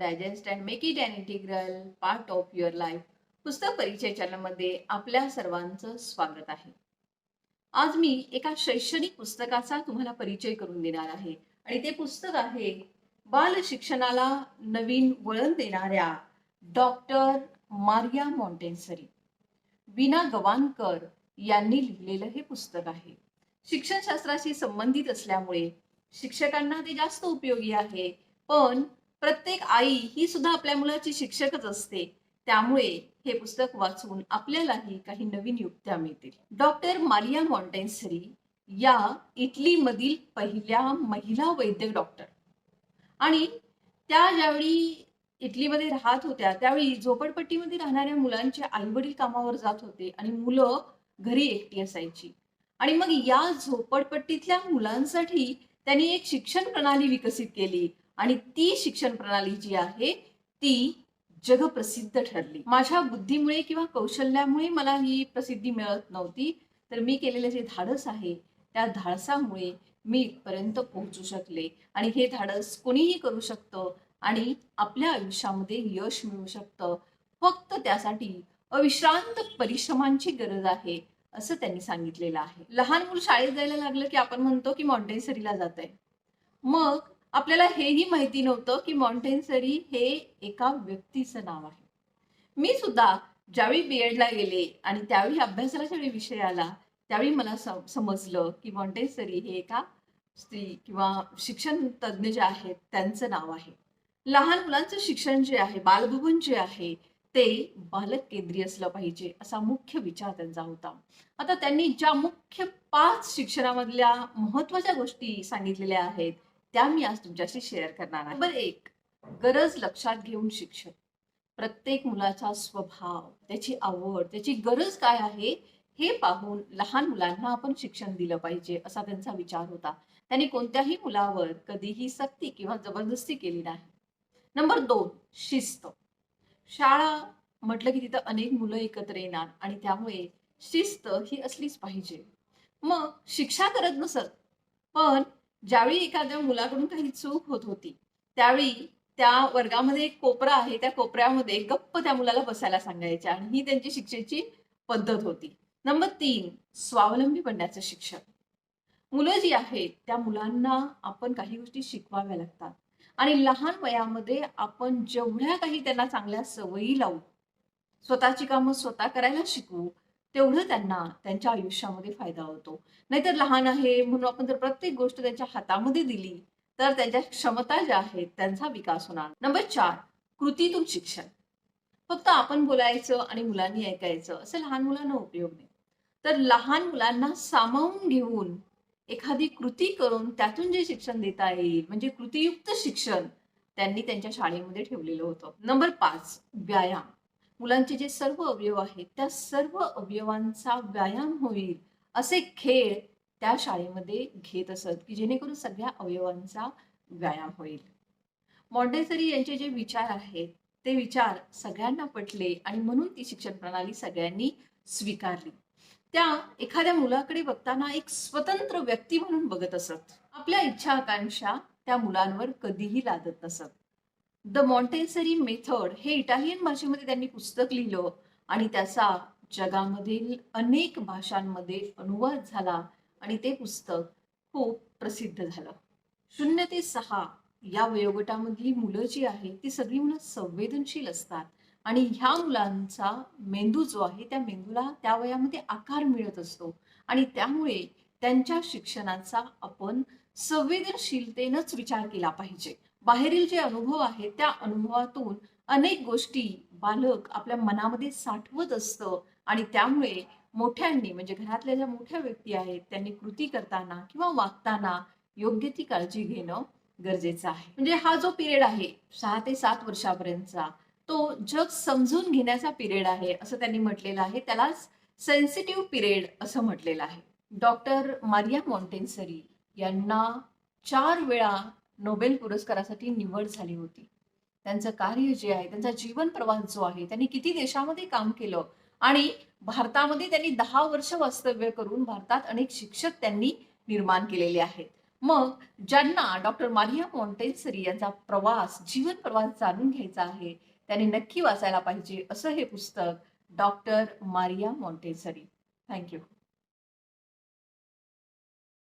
Digest and make it an integral part of your life पुस्तक परिचय चॅनलमध्ये आपल्या सर्वांचं स्वागत आहे. आज मी एका शैक्षणिक पुस्तकाचा तुम्हाला परिचय करून देणार आहे. आणि ते पुस्तक आहे बाल शिक्षणाला नवीन वळण देणाऱ्या डॉक्टर मारिया मॉन्टेन्सरी. विना गवानकर यांनी लिहिलेलं हे पुस्तक आहे. शिक्षणशास्त्राशी संबंधित असल्यामुळे शिक्षकांना ते जास्त उपयोगी आहे पण प्रत्येक आई ही सुद्धा आपल्या मुलाची शिक्षकच असते. त्यामुळे हे पुस्तक वाचून आपल्यालाही काही नवीन युक्त्या मिळतील. डॉक्टर मारिया मॉन्टेन्सरी या इटलीमधील पहिल्या महिला वैद्यक डॉक्टर. आणि त्या ज्यावेळी इटलीमध्ये राहत होत्या त्यावेळी झोपडपट्टीमध्ये राहणाऱ्या मुलांचे आई वडील कामावर जात होते आणि मुलं घरी एकटी असायची. आणि मग या झोपडपट्टीतल्या मुलांसाठी त्यांनी एक शिक्षण प्रणाली विकसित केली. आणि ती शिक्षण प्रणाली जी आहे ती जगप्रसिद्ध ठरली. माझ्या बुद्धीमुळे किंवा कौशल्यामुळे मला ही प्रसिद्धी मिळत नव्हती. तर मी केलेलं जे धाडस आहे त्या धाडसामुळे मी इथपर्यंत पोहोचू शकले. आणि हे धाडस कोणीही करू शकतं आणि आपल्या आयुष्यामध्ये यश मिळू शकतं. फक्त त्यासाठी अविश्रांत परिश्रमांची गरज आहे असं त्यांनी सांगितलेलं आहे. लहान मूल शाळेत जायला लागलं की आपण म्हणतो की मॉन्टेसरीला जात आहे मग आपल्याला हेही माहिती नव्हतं की मॉन्टेन्सरी हे एका व्यक्तीचं नाव आहे. मी सुद्धा ज्यावेळी बी एडला गेले आणि त्यावेळी अभ्यासाला ज्यावेळी विषय आला त्यावेळी मला समजलं की मॉन्टेन्सरी हे एका स्त्री किंवा शिक्षण तज्ज्ञ जे आहेत त्यांचं नाव आहे. लहान मुलांचं शिक्षण जे आहे बालभवन जे आहे ते बालक केंद्रीय असलं पाहिजे असा मुख्य विचार त्यांचा होता. आता त्यांनी ज्या मुख्य पाच शिक्षणामधल्या महत्त्वाच्या गोष्टी सांगितलेल्या आहेत त्या मी आज तुमच्याशी शेअर करणार आहे. नंबर एक गरज लक्षात घेऊन शिक्षण. प्रत्येक मुलाचा स्वभाव त्याची आवड त्याची गरज काय आहे हे पाहून लहान मुलांना आपण शिक्षण दिलं पाहिजे असा त्यांचा विचार होता. त्यांनी कोणत्याही मुलावर कधीही सक्ती किंवा जबरदस्ती केली नाही. नंबर दोन शिस्त. शाळा म्हटलं की तिथं अनेक मुलं एकत्र येणार आणि त्यामुळे शिस्त ही असलीच पाहिजे. मग शिक्षा करत नसत पण ज्यावेळी एखाद्या मुलाकडून काही चूक होत होती त्यावेळी त्या वर्गामध्ये एक कोपरा आहे त्या कोपऱ्यामध्ये गप्प त्या मुलाला बसायला सांगायचे आणि ही त्यांची शिक्षेची पद्धत होती. नंबर तीन स्वावलंबी बनण्याचं शिक्षण. मुलं जी आहेत त्या मुलांना आपण काही गोष्टी शिकवाव्या लागतात. आणि लहान वयामध्ये आपण जेवढ्या काही त्यांना चांगल्या सवयी लावू स्वतःची कामं स्वतः करायला शिकवू तेवढं त्यांना त्यांच्या आयुष्यामध्ये फायदा होतो. नाहीतर लहान आहे म्हणून आपण जर प्रत्येक गोष्ट त्यांच्या हातामध्ये दिली तर त्यांच्या क्षमता ज्या आहेत त्यांचा विकास होणार. नंबर चार कृतीतून शिक्षण. फक्त आपण बोलायचं आणि मुलांनी ऐकायचं असं लहान मुलांना उपयोग नाही. तर लहान मुलांना सामावून घेऊन एखादी कृती करून त्यातून जे शिक्षण देता येईल म्हणजे कृतीयुक्त शिक्षण त्यांनी त्यांच्या शाळेमध्ये ठेवलेलं होतं. नंबर पाच व्यायाम. मुलांचे जे सर्व अवयव आहेत त्या सर्व अवयवांचा व्यायाम होईल असे खेळ त्या शाळेमध्ये घेत असत की जेणेकरून सगळ्या अवयवांचा व्यायाम होईल. मॉन्टेसरी यांचे जे विचार आहेत ते विचार सगळ्यांना पटले आणि म्हणून ती शिक्षण प्रणाली सगळ्यांनी स्वीकारली. त्या एखाद्या मुलाकडे बघताना एक स्वतंत्र व्यक्ती म्हणून बघत असत. आपल्या इच्छा आकांक्षा त्या मुलांवर कधीही लादत नसत. द मॉन्टेसरी मेथड हे इटालियन भाषेमध्ये त्यांनी पुस्तक लिहिलं आणि त्याचा जगामधील अनेक भाषांमध्ये अनुवाद झाला आणि ते पुस्तक खूप प्रसिद्ध झालं. शून्य ते सहा या वयोगटामधली मुलं जी आहेत ती सगळी मुलं संवेदनशील असतात आणि ह्या मुलांचा मेंदू जो आहे त्या मेंदूला त्या वयामध्ये आकार मिळत असतो आणि त्यामुळे त्यांच्या शिक्षणाचा आपण संवेदनशीलतेनंच विचार केला पाहिजे. बाहेरील जे अनुभव आहेत त्या अनुभवातून अनेक गोष्टी बालक आपल्या मनामध्ये साठवत असतं. आणि त्यामुळे मोठ्यांनी म्हणजे घरातल्या ज्या मोठ्या व्यक्ती आहेत त्यांनी कृती करताना किंवा वागताना योग्य ती काळजी घेणं गरजेचं आहे. म्हणजे हा जो पिरियड आहे सहा ते सात वर्षापर्यंतचा तो जग समजून घेण्याचा पिरियड आहे असं त्यांनी म्हटलेलं आहे. त्यालाच सेन्सिटिव्ह पिरियड असं म्हटलेलं आहे. डॉक्टर मारिया मॉन्टेन्सरी यांना चार वेळा नोबेल पुरस्कारासाठी निवड झाली होती. त्यांचं कार्य जे आहे त्यांचा जीवन प्रवास जो आहे त्यांनी किती देशामध्ये काम केलं आणि भारतामध्ये त्यांनी दहा वर्ष वास्तव्य करून भारतात अनेक शिक्षक त्यांनी निर्माण केलेले आहेत. मग ज्यांना डॉक्टर मारिया मॉन्टेसरी यांचा प्रवास जीवन प्रवास जाणून घ्यायचा आहे त्यांनी नक्की वाचायला पाहिजे असं हे पुस्तक डॉक्टर मारिया मॉन्टेसरी थँक्यू.